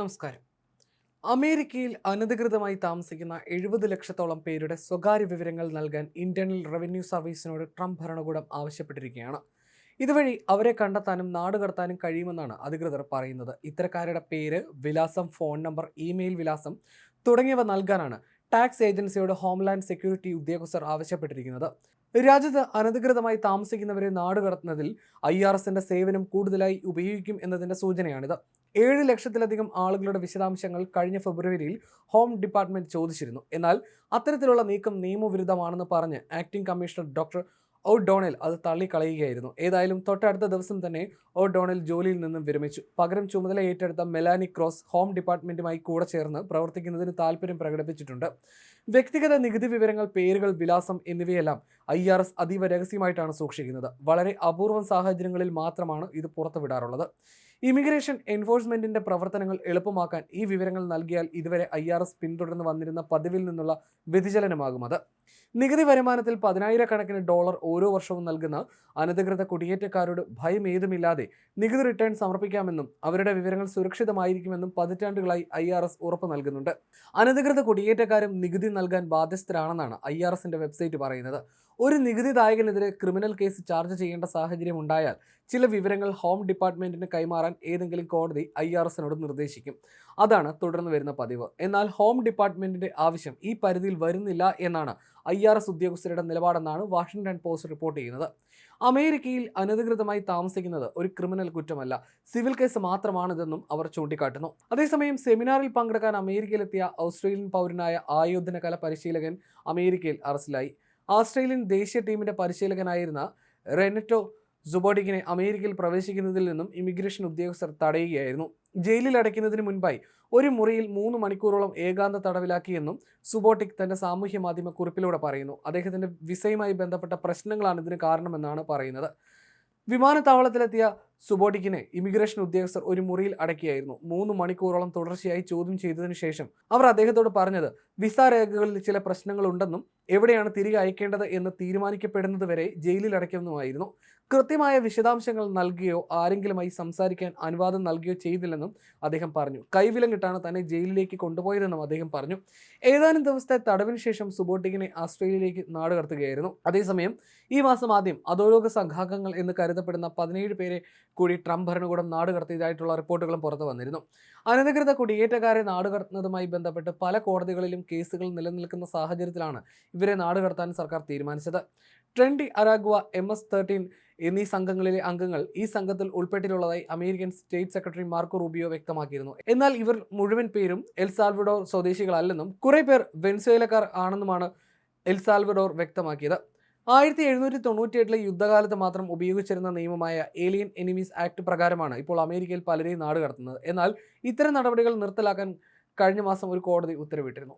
നമസ്കാരം. അമേരിക്കയിൽ അനധികൃതമായി താമസിക്കുന്ന എഴുപത് ലക്ഷത്തോളം പേരുടെ സ്വകാര്യ വിവരങ്ങൾ നൽകാൻ ഇന്റേണൽ റവന്യൂ സർവീസിനോട് ട്രംപ് ഭരണകൂടം ആവശ്യപ്പെട്ടിരിക്കുകയാണ്. ഇതുവഴി അവരെ കണ്ടെത്താനും നാടുകടത്താനും കഴിയുമെന്നാണ് അധികൃതർ പറയുന്നത്. ഇത്തരക്കാരുടെ പേര് വിലാസം ഫോൺ നമ്പർ ഇമെയിൽ വിലാസം തുടങ്ങിയവ നൽകാനാണ് ടാക്സ് ഏജൻസിയോട് ഹോംലാൻഡ് സെക്യൂരിറ്റി ഉദ്യോഗസ്ഥർ ആവശ്യപ്പെട്ടിരിക്കുന്നത്. രാജ്യത്ത് അനധികൃതമായി താമസിക്കുന്നവരെ നാടുകടത്തുന്നതിൽ ഐ ആർ എസിന്റെ സേവനം കൂടുതലായി ഉപയോഗിക്കും എന്നതിന്റെ സൂചനയാണിത്. ഏഴ് ലക്ഷത്തിലധികം ആളുകളുടെ വിശദാംശങ്ങൾ കഴിഞ്ഞ ഫെബ്രുവരിയിൽ ഹോം ഡിപ്പാർട്ട്മെന്റ് ചോദിച്ചിരുന്നു. എന്നാൽ അത്തരത്തിലുള്ള നീക്കം നിയമവിരുദ്ധമാണെന്ന് പറഞ്ഞ് acting commissioner doctor O'Donnell അത് തള്ളിക്കളയുകയായിരുന്നു. ഏതായാലും തൊട്ടടുത്ത ദിവസം തന്നെ ഓ ഡോണൽ ജോലിയിൽ നിന്നും വിരമിച്ചു. പകരം ചുമതല ഏറ്റെടുത്ത മെലാനി ക്രോസ് ഹോം ഡിപ്പാർട്ട്മെന്റുമായി കൂടെ ചേർന്ന് പ്രവർത്തിക്കുന്നതിന് താല്പര്യം പ്രകടിപ്പിച്ചിട്ടുണ്ട്. വ്യക്തിഗത നികുതി വിവരങ്ങൾ പേരുകൾ വിലാസം എന്നിവയെല്ലാം ഐ ആർ എസ് അതീവ രഹസ്യമായിട്ടാണ് സൂക്ഷിക്കുന്നത്. വളരെ അപൂർവം സാഹചര്യങ്ങളിൽ മാത്രമാണ് ഇത് പുറത്തുവിടാറുള്ളത്. ഇമിഗ്രേഷൻ എൻഫോഴ്സ്മെന്റിന്റെ പ്രവർത്തനങ്ങൾ എളുപ്പമാക്കാൻ ഈ വിവരങ്ങൾ നൽകിയാൽ ഇതുവരെ ഐ പിന്തുടർന്ന് വന്നിരുന്ന പതിവിൽ നിന്നുള്ള വ്യതിചലനമാകും അത്. നികുതി വരുമാനത്തിൽ പതിനായിരക്കണക്കിന് ഡോളർ ഓരോ വർഷവും നൽകുന്ന അനധികൃത കുടിയേറ്റക്കാരോട് ഭയം ഏതുമില്ലാതെ നികുതി റിട്ടേൺ സമർപ്പിക്കാമെന്നും അവരുടെ വിവരങ്ങൾ സുരക്ഷിതമായിരിക്കുമെന്നും പതിറ്റാണ്ടുകളായി ഐ ആർ എസ് ഉറപ്പ് നൽകുന്നുണ്ട്. അനധികൃത കുടിയേറ്റക്കാരും നികുതി നൽകാൻ ബാധ്യസ്ഥരാണെന്നാണ് ഐ ആർ എസിന്റെ വെബ്സൈറ്റ് പറയുന്നത്. ഒരു നികുതിദായകനെതിരെ ക്രിമിനൽ കേസ് ചാർജ് ചെയ്യേണ്ട സാഹചര്യം ഉണ്ടായാൽ ചില വിവരങ്ങൾ ഹോം ഡിപ്പാർട്ട്മെന്റിന് കൈമാറാൻ ഏതെങ്കിലും കോടതി ഐ ആർ എസിനോട് നിർദ്ദേശിക്കും. അതാണ് തുടർന്ന് വരുന്ന പതിവ്. എന്നാൽ ഹോം ഡിപ്പാർട്ട്മെന്റിന്റെ ആവശ്യം ഈ പരിധിയിൽ വരുന്നില്ല എന്നാണ് ഐ ആർ എസ് ഉദ്യോഗസ്ഥരുടെ നിലപാടെന്നാണ് വാഷിംഗ്ടൺ പോസ്റ്റ് റിപ്പോർട്ട് ചെയ്യുന്നത്. അമേരിക്കയിൽ അനധികൃതമായി താമസിക്കുന്നത് ഒരു ക്രിമിനൽ കുറ്റമല്ല. സിവിൽ കേസ് മാത്രമാണിതെന്നും അവർ ചൂണ്ടിക്കാട്ടുന്നു. അതേസമയം സെമിനാറിൽ പങ്കെടുക്കാൻ അമേരിക്കയിലെത്തിയ ഓസ്ട്രേലിയൻ പൗരനായ ആയോധന കല പരിശീലകൻ അമേരിക്കയിൽ അറസ്റ്റിലായി. ഓസ്ട്രേലിയൻ ദേശീയ ടീമിന്റെ പരിശീലകനായിരുന്ന റെനറ്റോ സുബോഡിക്കിനെ അമേരിക്കയിൽ പ്രവേശിക്കുന്നതിൽ നിന്നും ഇമിഗ്രേഷൻ ഉദ്യോഗസ്ഥർ തടയുകയായിരുന്നു. ജയിലിൽ അടയ്ക്കുന്നതിന് മുൻപായി ഒരു മുറിയിൽ മൂന്ന് മണിക്കൂറോളം ഏകാന്ത തടവിലാക്കിയെന്നും സുബോട്ടിക് തന്റെ സാമൂഹ്യ മാധ്യമ കുറിപ്പിലൂടെ പറയുന്നു. അദ്ദേഹത്തിന്റെ വിസയുമായി ബന്ധപ്പെട്ട പ്രശ്നങ്ങളാണ് ഇതിന് കാരണമെന്നാണ് പറയുന്നത്. വിമാനത്താവളത്തിലെത്തിയ സുബോട്ടിക്കിനെ ഇമിഗ്രേഷൻ ഉദ്യോഗസ്ഥർ ഒരു മുറിയിൽ അടക്കിയായിരുന്നു മൂന്ന് മണിക്കൂറോളം തുടർച്ചയായി ചോദ്യം ചെയ്തതിനു ശേഷം അവർ അദ്ദേഹത്തോട് പറഞ്ഞത് വിസ രേഖകളിൽ ചില പ്രശ്നങ്ങളുണ്ടെന്നും എവിടെയാണ് തിരികെ അയക്കേണ്ടത് എന്ന് തീരുമാനിക്കപ്പെടുന്നത് വരെ ജയിലിൽ അടയ്ക്കുന്നതുമായിരുന്നു കൃത്യമായ വിശദാംശങ്ങൾ നൽകുകയോ ആരെങ്കിലുമായി സംസാരിക്കാൻ അനുവാദം നൽകുകയോ ചെയ്തില്ലെന്നും അദ്ദേഹം പറഞ്ഞു. കൈവിലം കൈവിലങ്ങിട്ടാണ് തന്നെ ജയിലിലേക്ക് കൊണ്ടുപോയതെന്നും അദ്ദേഹം പറഞ്ഞു. ഏതാനും ദിവസത്തെ തടവിന് ശേഷം സുബോട്ടിക്കിനെ ഓസ്ട്രേലിയയിലേക്ക് നാടുകടത്തുകയായിരുന്നു. അതേസമയം ഈ മാസം ആദ്യം അധോലോക സംഘാംഗങ്ങൾ എന്ന് കരുതപ്പെടുന്ന പതിനേഴ് പേരെ കൂടി ട്രംപ് ഭരണകൂടം നാടുകടത്തിയതായിട്ടുള്ള റിപ്പോർട്ടുകളും പുറത്തു വന്നിരുന്നു. അനധികൃത കുടിയേറ്റക്കാരെ നാടുകടത്തുന്നതുമായി ബന്ധപ്പെട്ട് പല കോടതികളിലും കേസുകൾ നിലനിൽക്കുന്ന സാഹചര്യത്തിലാണ് ഇവരെ നാടുകടത്താൻ സർക്കാർ തീരുമാനിച്ചത്. Tren de Aragua M S thirteen എന്നീ സംഘങ്ങളിലെ അംഗങ്ങൾ ഈ സംഘത്തിൽ ഉൾപ്പെട്ടിട്ടുള്ളതായി American state secretary Marco Rubio വ്യക്തമാക്കിയിരുന്നു. എന്നാൽ ഇവർ മുഴുവൻ പേരും എൽ സാൽവഡോർ സ്വദേശികളല്ലെന്നും കുറെ പേർ വെൻസുവേലക്കാർ ആണെന്നുമാണ് എൽ സാൽവഡോർ വ്യക്തമാക്കിയത്. ആയിരത്തി എഴുന്നൂറ്റി തൊണ്ണൂറ്റി എട്ടിലെ യുദ്ധകാലത്ത് മാത്രം ഉപയോഗിച്ചിരുന്ന നിയമമായ ഏലിയൻ എനിമീസ് ആക്ട് പ്രകാരമാണ് ഇപ്പോൾ അമേരിക്കയിൽ പലരെയും നാടുകടത്തുന്നത് എന്നാൽ ഇത്തരം നടപടികൾ നിർത്തലാക്കാൻ കഴിഞ്ഞ മാസം ഒരു കോടതി ഉത്തരവിട്ടിരുന്നു.